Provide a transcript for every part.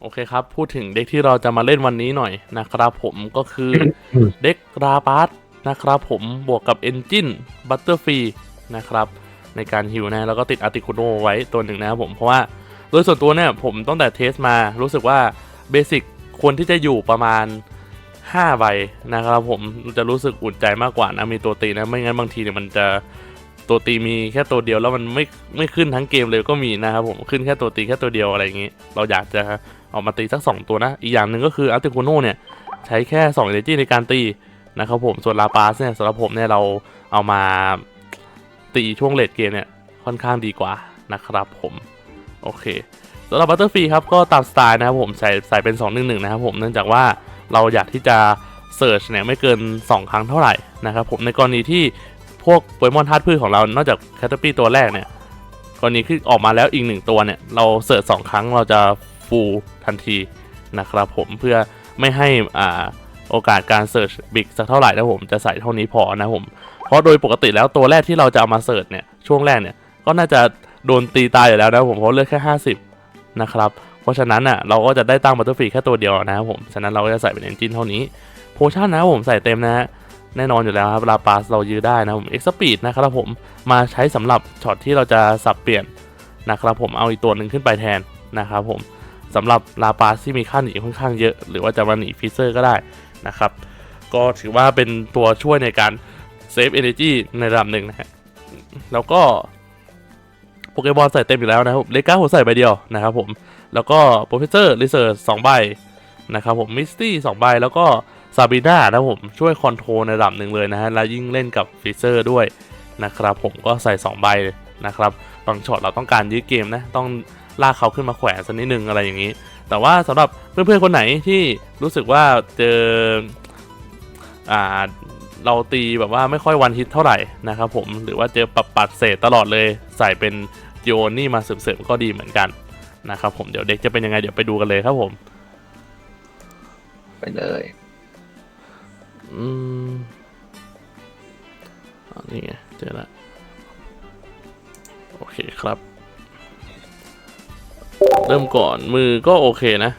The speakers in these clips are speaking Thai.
โอเคครับ พูดถึงเด็กที่เราจะมาเล่นวันนี้หน่อยนะครับผมก็คือเด็กราปาร์ตนะครับผมบวกกับ Engine Butterfree นะครับ ในการฮิวนะ แล้วก็ติดอาร์ติคูโนไว้ตัวหนึ่งนะครับผมเพราะว่าโดยส่วนตัวเนี่ยผมตั้งแต่เทสมารู้สึกว่าเบสิกควรที่จะอยู่ประมาณ5ใบนะครับผมจะรู้สึกอุ่นใจมากกว่านะมีตัวตีนะไม่งั้นบางทีเนี่ยมันจะตัวตีมีแค่ตัวเดียวแล้วมันไม่ไม่ขึ้นทั้งเกมเลยก็มีนะครับผมขึ้นแค่ตัวตีแค่ตัวเดียวอะไรอย่างงี้ เราอยากจะ ออกมาตีสัก 2 ตัวนะ อีกอย่างหนึ่งก็คืออาร์ติคูโน่เนี่ย ใช้แค่2 energy ในการตีนะครับผม ส่วนลาปาสเนี่ยสำหรับผมเนี่ยเราเอามาตีช่วงเลดเกมเนี่ยค่อนข้างดีกว่านะครับผม โอเคสำหรับบัตเตอร์ฟรีครับก็ตามสไตล์นะครับผมใส่ใส่เป็น 2 1 1 นะครับผมเนื่องจากว่าเราอยากที่จะเสิร์ชเนี่ยไม่เกิน 2 ครั้งเท่าไหร่นะครับผมในกรณีที่พวกโปเกมอนธาตุพืชของเรา นอกจากแคตตาปีตัวแรกเนี่ยกรณีที่ออกมาแล้วอีกหนึ่งตัวเนี่ย เราเสิร์ชสองครั้งเราจะ ฟูลทันทีนะครับผมเพื่อไม่ให้อ่าโอกาสการเสิร์ชบิ๊กสักเท่าไหร่นะผมจะใส่เท่านี้พอนะผมเพราะโดยปกติแล้วตัวแรกที่เราจะเอามาเสิร์ชเนี่ยช่วงแรกเนี่ยก็น่าจะโดนตีตายอยู่แล้วนะผมเพราะเลือกแค่ 50 นะครับเพราะฉะนั้นอะเราก็จะได้ตั้งบัตเตอร์ฟรีแค่ตัวเดียวนะครับผมฉะนั้นเราก็จะใส่เป็นเอนจินเท่านี้โพชั่นนะครับผมใส่เต็มนะฮะแน่นอนอยู่แล้วครับลาปาสเรายื้อได้นะผมเอ็กซ์ปีดนะครับผมมาใช้สำหรับช็อตที่เราจะสับเปลี่ยนนะครับผมเอาอีกตัวหนึ่งขึ้นไปแทนนะครับผม สำหรับลาปาสที่มีค่าหนีค่อนข้างเยอะ หรือว่าจะมาหนีฟิเซอร์ก็ได้นะครับ ก็ถือว่าเป็นตัวช่วยในการเซฟเอเนจีในระดับหนึ่งนะฮะแล้วก็โปเกมอนใส่เต็มอยู่แล้วนะครับเลก้าหัวใส่ใบเดียวนะครับผมแล้วก็โปรเฟสเซอร์รีเสิร์ชสองใบนะครับผมมิสตี้สองใบแล้วก็ซาบีน่านะผมช่วยคอนโทรลในระดับหนึ่งเลยนะฮะแล้วยิ่งเล่นกับฟิเซอร์ด้วยนะครับผมก็ใส่ 2 ใบนะครับบางช็อตเราต้องการยื้อเกมนะต้อง ลากเขาขึ้นมาแขวนสักนิดนึงอะไรอย่างนี้ แต่ว่าสำหรับเพื่อนๆคนไหนที่รู้สึกว่าเจออ่าเราตีแบบว่าไม่ค่อยวันฮิตเท่าไหร่นะครับผมหรือว่าเจอปับปัดเศษตลอดเลยใส่เป็นจิโอนี่มาเสริมๆก็ดีเหมือนกันนะครับผมเดี๋ยวเด็กจะเป็นยังไงเดี๋ยวไปดูกันเลยครับผม ไปเลยอืมอันนี้ไงเจอละโอเคครับ เริ่มก่อนมือก็โอเคนะ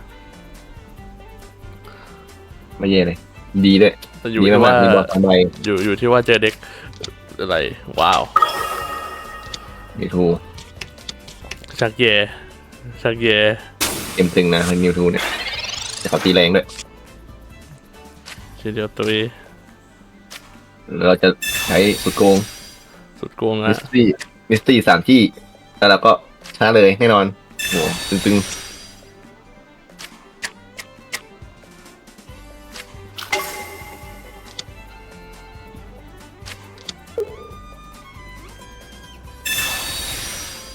ไม่เย่เลย ดีด้วยแต่อยู่ดีที่มากว่าๆมีบอลสองใบอยู่อยู่ที่ว่าเจอเด็กอะไร ว้าว นิวทูชักเย ชักเยเต็มตึงนะนิวทูเนี่ยแต่เขาตีแรงด้วยทีเดียวตุยเราจะใช้สุดโกงสุดโกงมิอะสตี้มิสตี้สามที่ แล้วเราก็ชนะเลยแน่นอน โหตึง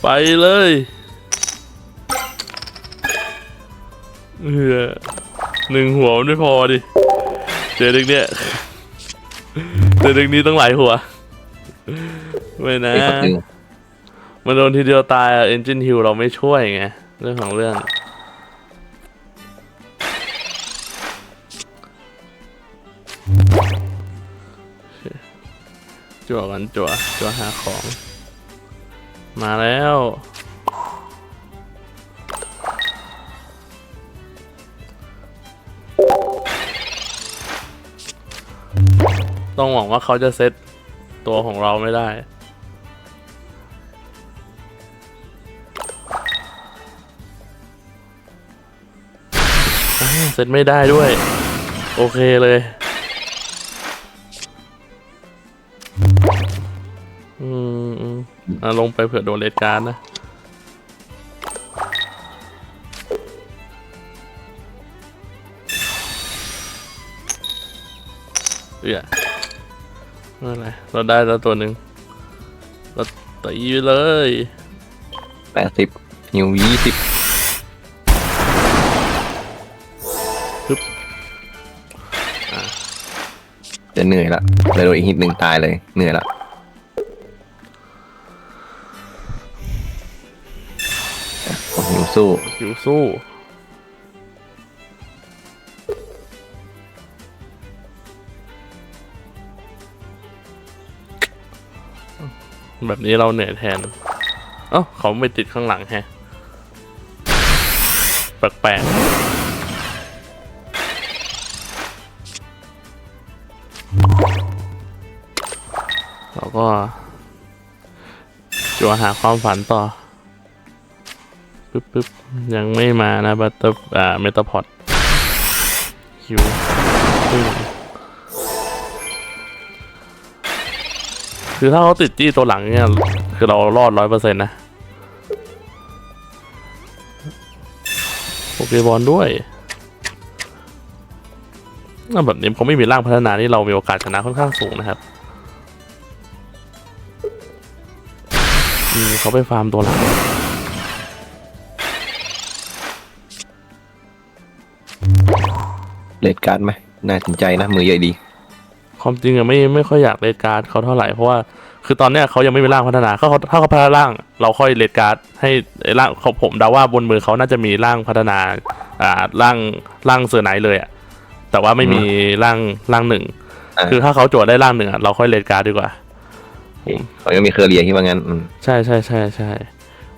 ไปเลยเออหนึ่งหัวมันไม่พอดิ เจอเด็กเนี้ยเจอเด็กนี้ต้องหลายหัว ไม่นะนี่เขาตึง มันโดนทีเดียวตายอะเอนจินฮิลเราไม่ช่วยไง เรื่องของเรื่อง จั่วกันจั่วจั่วหาของ มาแล้วต้องหวังว่าเขาจะเซตตัวของเราไม่ได้ เซตไม่ได้ด้วย โอเคเลย อืมอืมอะลงไปเผื่อโดนเลดการ์ดนะเอื้อไม่เป็นไรเราได้แล้วตัวหนึ่งเราตีไปเลยแปดสิบนิวยี่สิบ อะจะเหนื่อยละเลยโดนอีกฮิตหนึ่งตายเลย เหนื่อยละโอ้โหสู้คิวสู้ แบบนี้เราเหนื่อยแทน เอ้าเขาไม่ติดข้างหลังแฮะ แปลกๆ ก็จัวหาความฝันต่อปึ๊บปึ๊บยังไม่มานะบัตเตอร์อ่าเมตาพอดคิวซึ่งคือถ้าเขาติดจี้ตัวหลังเนี่ย คือเรารอดร้อยเปอร์เซ็นต์นะโปเกบอลด้วยแบบนี้เขาไม่มีร่างพัฒนานี่เรามีโอกาสชนะค่อนข้างสูงนะครับ เขาไปฟาร์มตัวหลังเลดการ์ดไหมน่าสนใจนะมือใหญ่ดี ความจริงอะไม่ไม่ค่อยอยากเลดการ์ดเขาเท่าไหร่เพราะว่าคือตอนเนี้ยเขายังไม่มีร่างพัฒนาเขาเขาถ้าเขาพัฒนาร่าง เราค่อยเลดการ์ดให้ไอ้ร่างเขาผมเดาว่าบนมือเขาน่าจะมีร่างพัฒนาอ่าร่างร่างเซอร์ไนท์เลยอะแต่ว่าไม่มีร่างร่างหนึ่งอ่าคือถ้าเขาโจทย์ได้ร่างหนึ่งอะเราค่อยเลดการ์ดดีกว่า เขายังมีเคอร์เรียที่ว่างั้นอืมใช่ใช่ใช่ใช่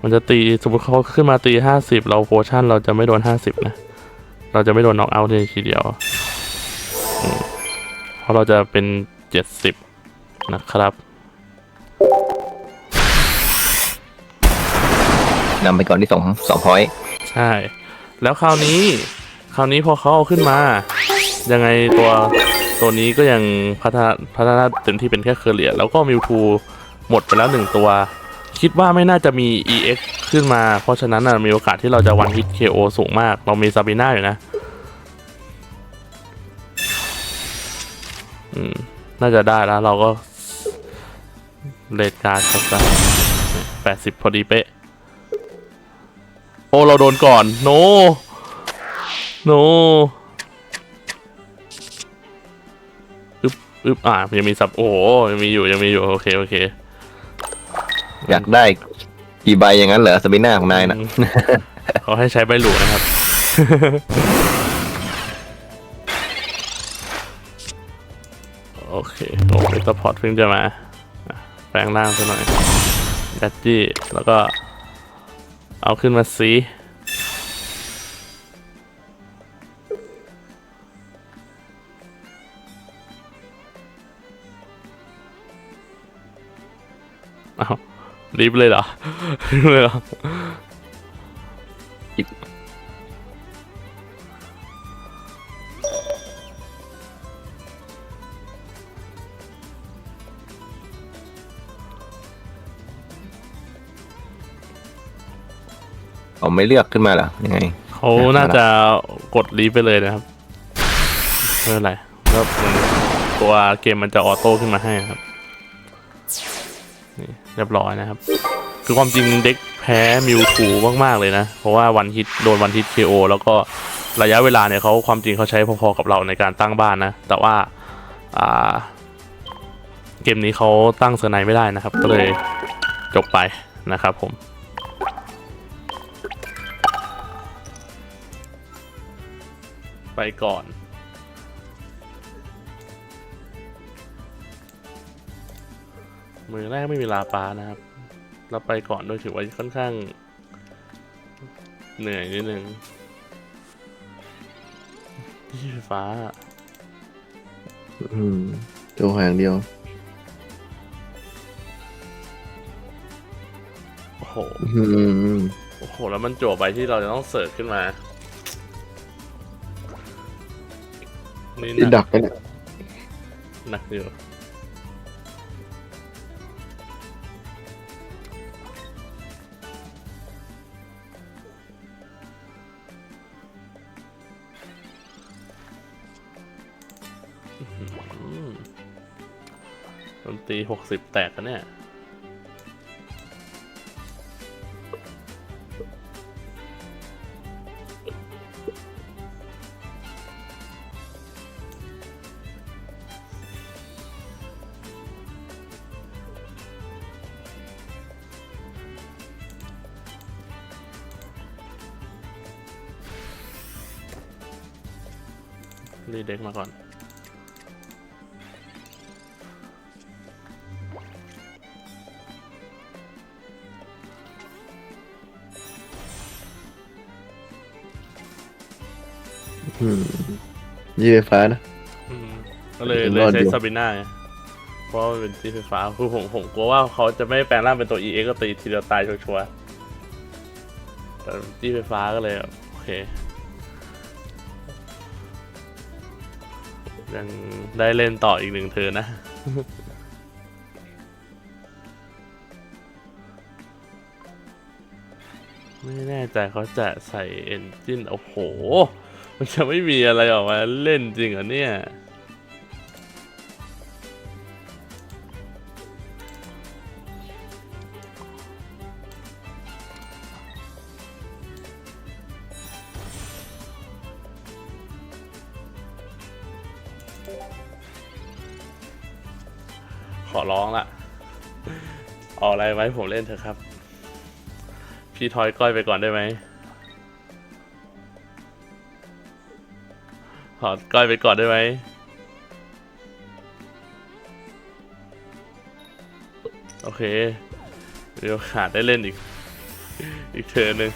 มันจะตีสมมติเขาขึ้นมาตีห้าสิบเราโพชั่นเราจะไม่โดนห้าสิบนะ เราจะไม่โดนน็อกเอาท์ทีเดียวอืมเพราะเราจะเป็นเจ็ดสิบนะครับนำไปก่อนที่สองสองพอยต์ใช่ แล้วคราวนี้ คราวนี้พอเขาเอาขึ้นมา ยังไงตัว ตัวนี้ก็ยังพัฒนาพัฒนาเต็มที่เป็นแค่เคอร์เรียแล้วก็มิวทูหมดไปแล้วหนึ่งตัว คิดว่าไม่น่าจะมี EX ขึ้นมา เพราะฉะนั้นนะมีโอกาสที่เราจะวันฮิต KO สูงมาก เรามีซาบิน่าอยู่นะน่าจะได้แล้วเราก็เลดการ์ดครับจ้ะแปดสิบพอดีเป๊ะ โอ้ เราโดนก่อน โน โน อึบอึบอ่ายังมีสับโอ้โหยังมีอยู่ยังมีอยู่โอเคโอเคอยากได้กี่ใบอย่างนั้นเหรอสปิน่าของนายนะอืมเขาให้ใช้ใบหลูนะครับ โอเคโอ้ยสปอร์ตเพิ่งจะมาอะแปลงร่างซะหน่อยดัตจี้แล้วก็ เอาขึ้นมาสี อารีบเลยเหรอรีบเลยเหรอเขาไม่เลือกขึ้นมาเหรอยังไงเขาน่าจะกดรีบไปเลยนะครับไม่เป็นไรก็มันตัวเกมมันจะออโต้ขึ้นมาให้ครับ นี่เรียบร้อยนะครับ คือความจริงเด็กแพ้มิวทูมากๆเลยนะ เพราะว่าวันฮิตโดนวันฮิต KO แล้วก็ระยะเวลาเนี่ยเขาความจริงเขาใช้พอๆกับเราในการตั้งบ้านนะ แต่ว่าอ่าเกมนี้เขาตั้งเซอร์ไนไม่ได้นะครับ ก็เลยจบไปนะครับผมไปก่อน มือแรกไม่มีลาปานะครับ เราไปก่อนโดยถือว่าค่อนข้าง เหนื่อยนิดนึงที่ไฟฟ้า อืมตัวหางเดียว โอ้โห อืมโอ้โห แล้วมันจั่วไปที่เราจะต้องเสิร์ชขึ้นมา นี่ที่หนัดักกไปเนี่ยหนักอยู่ ตีหกสิบแตกกันเนี่ยรีเด็กมาก่อน อืมยี่ไฟฟ้านะ อืมก็เลยยังเลรยอดใช้อยู่ ซาบิน่าไงเพราะว่ามันเป็นจีไฟฟ้าคือผมผมกลัวว่าเขาจะไม่แปลงร่างเป็นตัว EX ก็ตีทีเดียวตายชัวร์ๆแต่จีไฟฟ้าก็เลยแบบโอเค ยังได้เล่นต่ออีกหนึ่งเธอนะ ไม่แน่ใจเขาจะใส่เอนจินโอ้โห มันจะไม่มีอะไรออกมาเล่นจริงเหรอเนี่ย ขอร้องละเอาอะไรไว้ผมเล่นเถอะครับ พี่ทอยก้อยไปก่อนได้ไหม ขอก้อยไปก่อนได้ไหมโอเค เดี๋ยวขาดได้เล่นอีก อีกเทอร์นหนึ่ง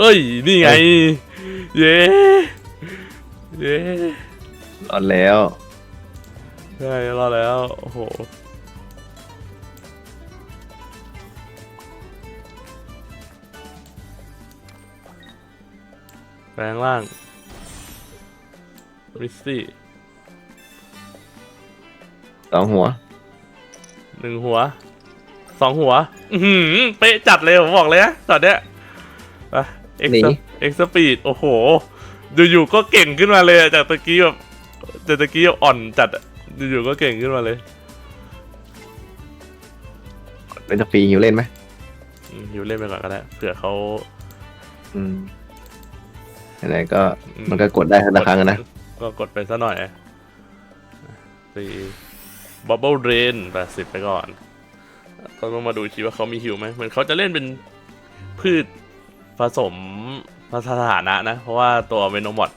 เอ้ย นี่ไง เย้เย้รอดแล้วใช่รอดแล้ว โอ้โห แปลงร่างริสซี่สองหัว หนึ่งหัว สองหัว อือหือเป๊ะจัดเลย ผมบอกเลยนะตอนเนี้ยไปเอ็กหนีซ์เอ็กซ์สปีด โอ้โห อยู่ๆก็เก่งขึ้นมาเลยอะจากตะกี้แบบจากตะกี้แบบอ่อนจัดอะอยู่ๆก็เก่งขึ้นมาเลยเป็นจะฟรีหิวเล่นไหมอืมอยู่เล่นไปก่อนก็ได้เผื่อเขาอืม อะไรก็อืมันก็กดได้ธนาคารกันนะ ก็กดไปซะหน่อยตีบับเบิลเรนแปดสิบไปก่อนก็ต้องมาดูทีว่าเขามีฮิวไหมเหมือนเขาจะเล่นเป็นพืชผสมสถานะนะ เพราะว่าตัวเวนอมอด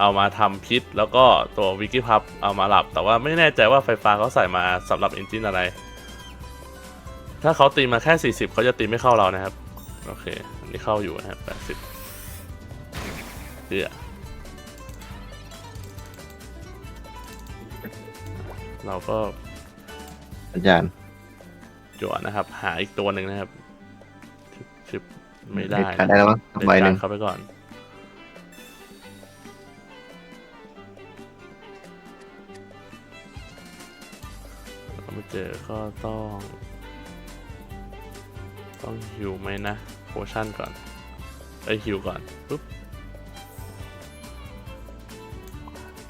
เอามาทำพิษ แล้วก็ตัววิกิพับเอามาหลับ แต่ว่าไม่แน่ใจว่าไฟฟ้าเขาใส่มาสำหรับเอนจินอะไร ถ้าเขาตีมาแค่ 40 เขาจะตีไม่เข้าเรานะครับ โอเค อันนี้เข้าอยู่นะครับ80 เพื่อเราก็อาจารย์จวดนะครับ หาอีกตัวหนึ่งนะครับชึบชึบไม่ได้ขาดได้แล้วมั้งเด็ดใบหนึ่งการเข้าไปก่อนเรามาเจอก็ต้อง ต้องฮิวไหมนะโพชั่นก่อนไอยฮิวก่อนปุ๊บ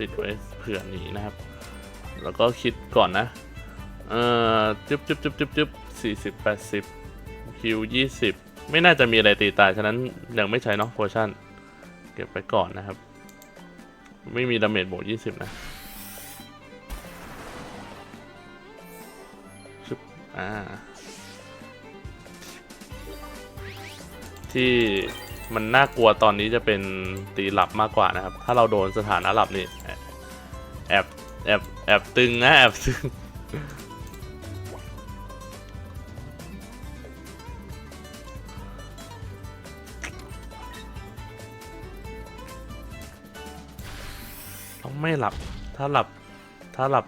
ติดไว้เผื่อหนีนะครับ แล้วก็คิดก่อนนะ เอ่อจุ๊บจุ๊บจุ๊บจุ๊บจุ๊บสี่สิบแปดสิบคิวยี่สิบไม่น่าจะมีอะไรตีตาย ฉะนั้นยังไม่ใช้เนาะโพชั่น เก็บไปก่อนนะครับ ไม่มีดาเมจบวกยี่สิบนะชุบอ่าที่ มันน่ากลัวตอนนี้จะเป็นตีหลับมากกว่านะครับ ถ้าเราโดนสถานะหลับนี่แอบแอบแอบตึงนะแอบตึงต้องไม่หลับถ้าหลับถ้าหลับ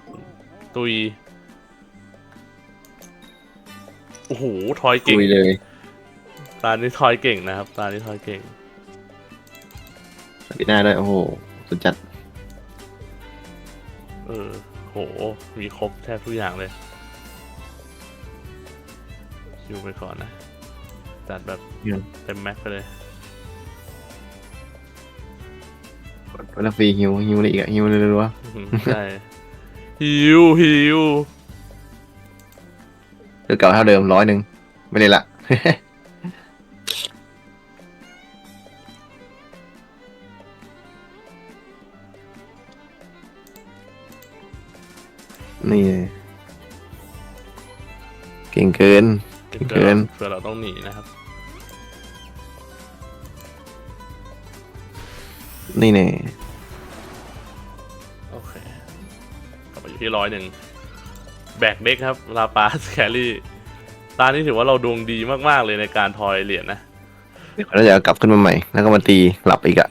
ตุย โอ้โห ทอยเก่งเลย ตานี้ทอยเก่งนะครับ ตานี้ทอยเก่งสปิน่าด้วยโอ้โห สุดจัด เออโห มีครบแทบทุกอย่างเลยคิวไปก่อนนะ จัดแบบอืม เต็มแม็กไปเลยวันละฟรีหิวหิวเลยอีกอะหิวเลยรัวอื้อหือใช่ฮิวฮิวๆคือเก่าเท่าเดิมร้อยหนึ่งไม่เลยละ นี่เก่งเกินเกิน เกิน เพื่อเราต้องหนีนะครับ นี่เนี่ยโอเคกลับไปอยู่ที่ร้อยหนึ่ง แบกเด็กครับ ลาปาสแครี่ ตานี้ถือว่าเราดวงดีมาก ๆ เลยในการทอยเหรียญนะ เดี๋ยวเขาจะเอากลับขึ้นมาใหม่ แล้วก็มาตีหลับอีกอะ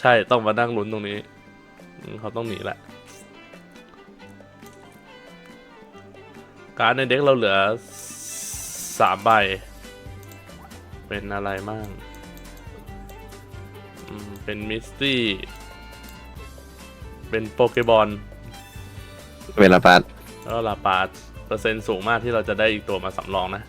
ใช่ต้องมานั่งลุ้นตรงนี้อืมเขาต้องหนีแหละ การดในเด็กเราเหลือสามใบ เป็นอะไรมั่งอืมเป็นมิสตี้ เป็นโปเกบอล เวลาปาดแล้วก็ลาปาสเปอร์เซ็นต์สูงมากที่เราจะได้อีกตัวมาสำรองนะ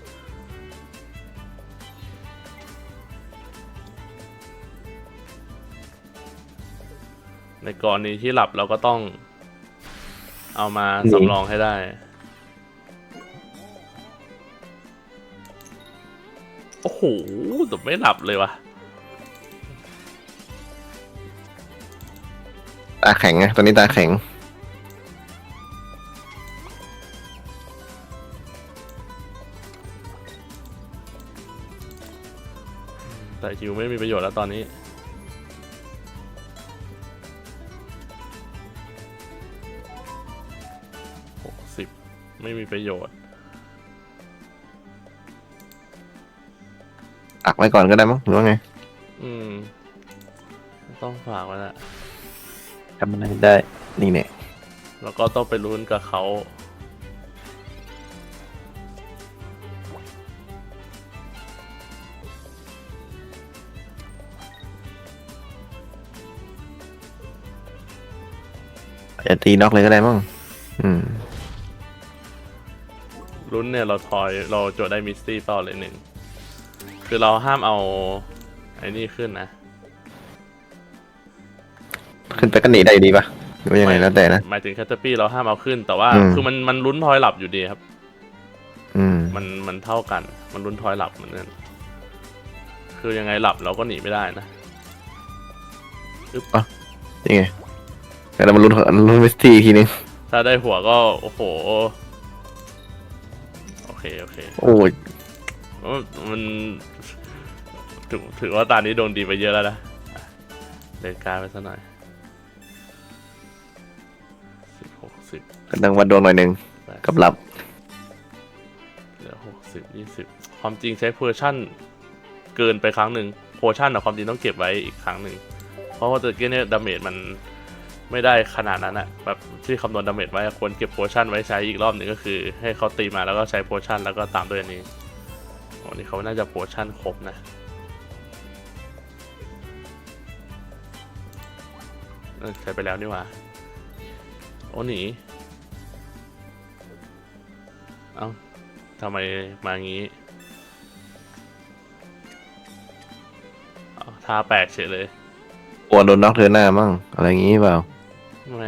ในกรณีที่หลับเราก็ต้องเอามาสำรองให้ได้ โอ้โหแต่ไม่หลับเลยวะตาแข็งไงตอนนี้ตาแข็ง แต่ฮิวไม่มีประโยชน์แล้วตอนนี้ หกสิบไม่มีประโยชน์ ไว้ก่อนก็ได้มั้งหรือว่าไงอืม ต้องฝากไว้แหละทำอะไรได้นี่เนี่ยแล้วก็ต้องไปลุ้นกับเขา อาจจะตีน็อกเลยก็ได้มั้งอืม ลุ้นเนี่ยเราทอยเราโจทย์ได้มิสตี้เปล่าเลยหนึ่ง คือเราห้ามเอาไอ้นี่ขึ้นนะขึ้นไปก็หนีได้อยู่ดีปะหรือว่ายังไงแล้วแต่นะ หมายถึงแคตเตอร์ปี้เราห้ามเอาขึ้น แต่ว่าอืม คือมันมันลุ้นทอยหลับอยู่ดีครับ อืม มันมันเท่ากัน มันลุ้นทอยหลับเหมือนกัน คือยังไงหลับเราก็หนีไม่ได้นะนี่ไงแต่เรามาลุ้นลุ้นมิสทีอีกทีนึง ถ้าได้หัวก็โอ้โห โอเคโอเค โอ้ยมัน ถือถือว่าตานี้โดนดีไปเยอะแล้วนะอะเดินการไปสักหน่อยสิบหกสิบก็ต้องวัดดวงหน่อยหนึ่งแปดกับหลับเหลือหกสิบยี่สิบความจริงใช้โพชั่นเกินไปครั้งหนึ่งโพชั่นอะความจริงต้องเก็บไว้อีกครั้งหนึ่ง เพราะว่าตะกี้เนี่ยดาเมจมันไม่ได้ขนาดนั้นอะแบบที่คำนวณดาเมจไว้อะควรเก็บโพชั่นไว้ใช้อีกรอบหนึ่งก็คือ ให้เขาตีมาแล้วก็ใช้โพชั่นแล้วก็ตามด้วยอันนี้โอ้นี่เขาน่าจะโพชั่นครบนะ เออใช้ไปแล้วนี่หว่าโอ้หนี เอ้าทำไมมางี้อ้าวท่าแปลกเฉยเลยกลัวโดนน็อกเธอหน้ามั่งอะไรอย่างงี้เปล่าแหม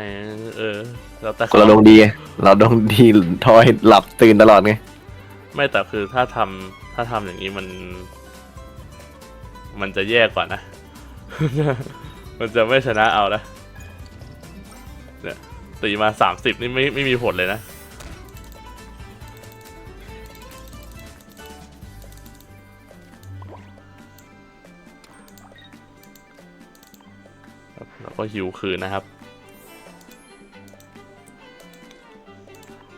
เออแล้วแต่คนเราดวงดี เราดวงดีทอยหลับตื่นตลอดไง ไม่แต่คือถ้าทำถ้าทำอย่างนี้มัน มันจะแย่กว่านะ มันจะไม่ชนะเอานะเนี่ย ตีมาสามสิบนี่ไม่ไม่มีผลเลยนะครับแล้วก็หิวคืนนะครับ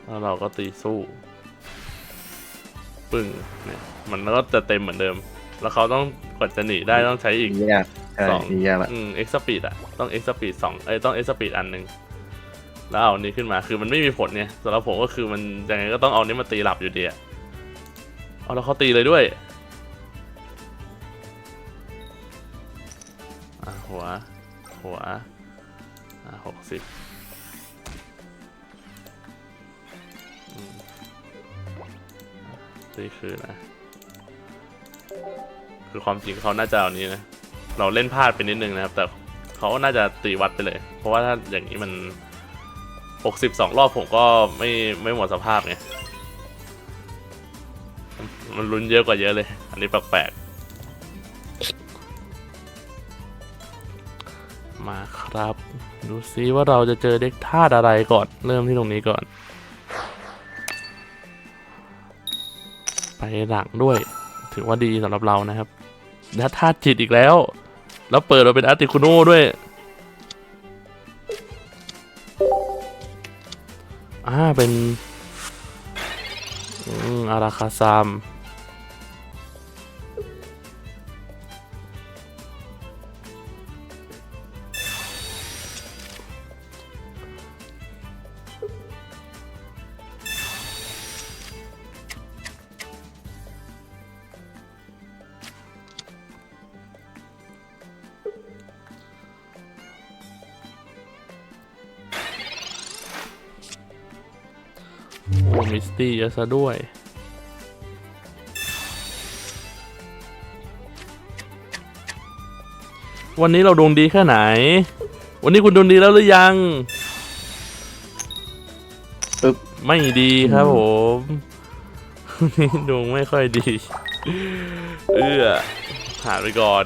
แล้วเราก็ตีสู้ ปึ้งเนี่ย มันก็จะเต็มเหมือนเดิม แล้วเขาต้องกว่าจะหนีได้ต้องใช้อีก ยากใช่สองนี่ยากละ อืมเอ็กซ์ปีดอะต้องเอ็กซ์ปีดสองเอ้ยต้องเอ็กซ์ปีดอันหนึ่ง แล้วเอาอันนี้ขึ้นมาคือมันไม่มีผลเนี่ยสำหรับผมก็คือมันยังไงก็ต้องเอานี้มาตีหลับอยู่ดีอะเอาแล้วเขาตีเลยด้วยหัว หัวหกสิบอืมตีคืนนะ คือความจริงเขาน่าจะเอานี้นะ เราเล่นพลาดไปนิดนึงนะครับ แต่เขาน่าจะตีวัดไปเลย เพราะว่าถ้าอย่างนี้มัน 62 รอบผมก็ไม่ไม่หมดสภาพไงมันลุ้นเยอะกว่าเยอะเลย อันนี้แปลกๆ มาครับ ดูซิว่าเราจะเจอเด็กธาตุอะไรก่อน เริ่มที่ตรงนี้ก่อน ไปหลังด้วย ถือว่าดีสำหรับเรานะครับธาตุจิตอีกแล้ว แล้วเปิดมาเป็นอาร์ติคุโน่ด้วย อ่าเป็นอาราคาซาม มิสตี้เยอะซะด้วย วันนี้เราดวงดีแค่ไหน วันนี้คุณดวงดีแล้วหรือยังปึ๊บไม่ดีครับผมดวงไม่ค่อยดี เอื้อหาไปก่อน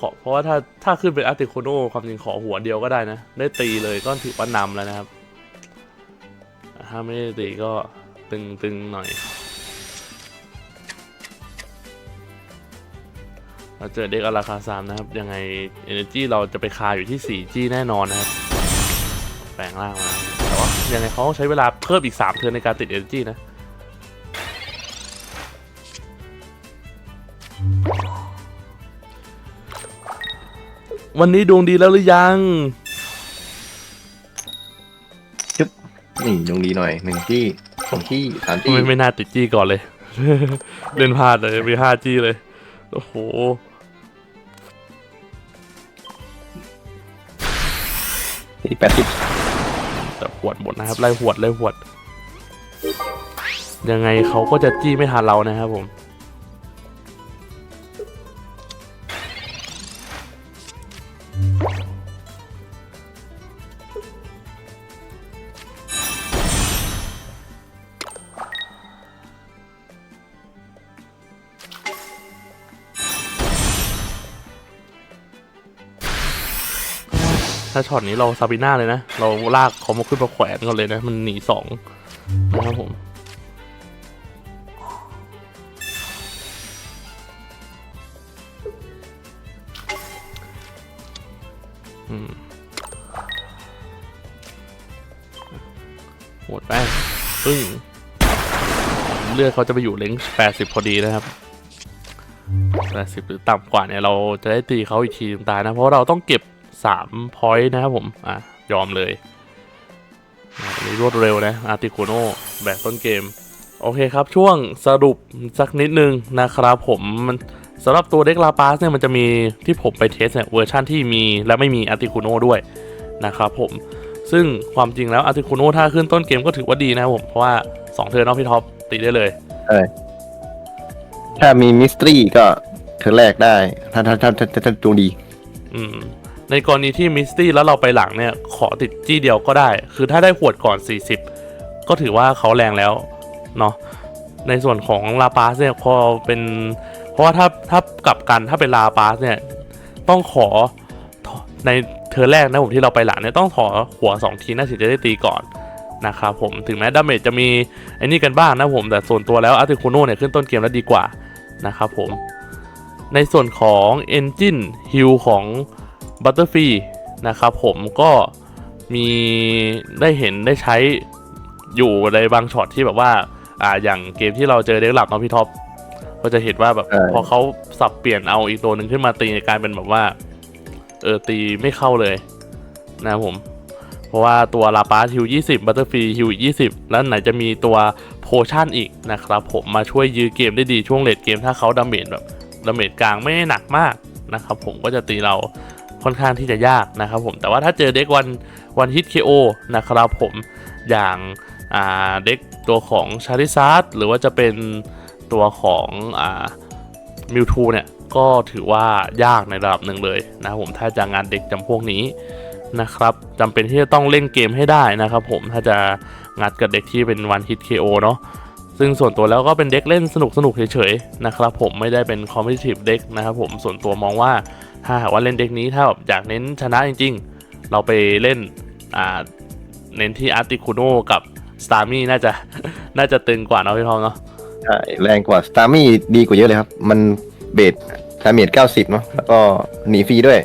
ขอเพราะว่าถ้าถ้าขึ้นเป็นอาร์ติโคโนความจริงขอหัวเดียวก็ได้นะ ได้ตีเลยก็ถือว่านำแล้วนะครับ ถ้าไม่ได้ตีก็ตึงตึงหน่อย เราเจอเด็กอาราคาซามนะครับ ยังไง Energy เราจะไปคาอยู่ที่ 4G แน่นอนนะครับ แปลงร่างมา แต่ว่ายังไงเขาใช้เวลาเพิ่มอีก 3 เทิร์นในการติด Energy นะวันนี้ดวงดีแล้วหรือยัง นี่ดวงดีหน่อยหนึ่งที่สองที่สามที่ไม่ไม่น่าติดจี้ก่อนเลย เล่นพลาดเลยมีห้าจี้เลย โอ้โหที่แปดสิบแต่หวดหมดนะครับไล่หวดไล่หวด ยังไงเขาก็จะจี้ไม่ทันเรานะครับผม ช็อตนี้เราซาบิน่าเลยนะ เราลากเขามาขึ้นมาแขวนก่อนเลยนะ มันหนีสองนะครับผมหมดไปปึ้งเลือดเขาจะไปอยู่เลนส์80พอดีนะครับ80หรือต่ำกว่าเนี่ยเราจะได้ตีเขาอีกทีถึงตายนะ เพราะเราต้องเก็บ 3พอยต์นะครับผม อะ ยอมเลยอะอันนี้รวดเร็วนะอาร์ติโคโนแบบต้นเกม โอเคครับ ช่วงสรุปสักนิดนึงนะครับผมมันสำหรับตัวเด็กลาปาสเนี่ยมันจะมีที่ผมไปเทสเนี่ยเวอร์ชันที่มีและไม่มีอาร์ติโคโนด้วยนะครับผม ซึ่งความจริงแล้วอาร์ติโคโนถ้าขึ้นต้นเกมก็ถือว่าดีนะครับผม เพราะว่า 2 เทิร์นเอาพี่ท็อปตีได้เลยถ้ามีมิสทรีก็เธอแรกได้ ถ้าถ้าถ้าถ้าถ้าถ้าดวงดี อืม ในกรณีที่มิสตี้แล้วเราไปหลังเนี่ยขอติดจี้เดียวก็ได้ คือถ้าได้ขวดก่อน 40 ก็ถือว่าเขาแรงแล้วเนาะในส่วนของลาปาสเนี่ยพอเป็น เพราะว่าถ้าถ้ากลับกันถ้าเป็นลาปาสเนี่ยต้องขอในเทอแรกนะผมที่เราไปหลังเนี่ยต้องขอหัว 2 ทีน่าถึงจะได้ตีก่อนนะครับผมถึงแม้ดาเมจจะมีไอ้นี่กันบ้างนะผมแต่ส่วนตัวแล้วอาร์ติคูโน่เนี่ยขึ้นต้นเกมแล้วดีกว่านะครับผมในส่วนของ Engine Hill ของ Butterfree นะครับผมก็มีได้เห็นได้ใช้อยู่ในบางช็อตที่แบบว่า อ่าอย่างเกมที่เราเจอเด็กหลับน้องพี่ท็อปก็จะเห็นว่าแบบใช่ พอเขาสับเปลี่ยนเอาอีกตัวหนึ่งขึ้นมาตีในการเป็นแบบว่า เออตีไม่เข้าเลยนะครับผม เพราะว่าตัวลาปาฮิว20 บัตเตอร์ฟรีฮิว20 แล้วไหนจะมีตัวโพชั่นอีกนะครับผมมาช่วยยื้อเกมได้ดีช่วงเลดเกมถ้าเขาดาเมจแบบดาเมจกลางไม่ได้หนักมากนะครับผมก็จะตีเรา ค่อนข้างที่จะยากนะครับผมแต่ว่าถ้าเจอเด็กวันวันฮิตเคโอนะครับผมอย่างาเด็กตัวของชาริซาร์ดหรือว่าจะเป็นตัวของมิวทูเนี่ยก็ถือว่ายากในระดับหนึ่งเลยนะครับผมถ้าจะงานเด็กจำพวกนี้นะครับจำเป็นที่จะต้องเล่นเกมให้ได้นะครับผมถ้าจะงัดกับเด็กที่เป็นวันฮิต KO เนาะ ซึ่งส่วนตัวแล้วก็เป็นเด็กเล่นสนุกสนุกเฉยๆนะครับผมไม่ได้เป็น competitive เด็กนะครับผมส่วนตัวมองว่าถ้าหากว่าเล่นเด็กนี้ถ้าแบบอยากเน้นชนะจริง ๆ เราไปเล่นอ่าเน้นที่อาร์ติคูโนกับสตาร์มี่น่าจะน่าจะตึงกว่าเนาะพี่ทอมเนาะใช่แรงกว่าสตาร์มี่ดีกว่าเยอะเลยครับ มันเบสดาเมจเก้าสิบเนาะแล้วก็หนีฟรีด้วย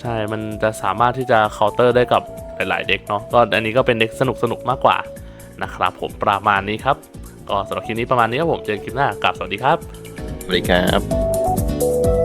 ใช่ มันจะสามารถที่จะเคาน์เตอร์ได้กับหลาย ๆ เด็กเนาะก็อันนี้ก็เป็นเด็กสนุกสนุกๆมากกว่านะครับผมประมาณนี้ครับ ก็สำหรับคลิปนี้ประมาณนี้ครับผมเจอกันคลิปหน้ากลับสวัสดีครับ สวัสดีครับ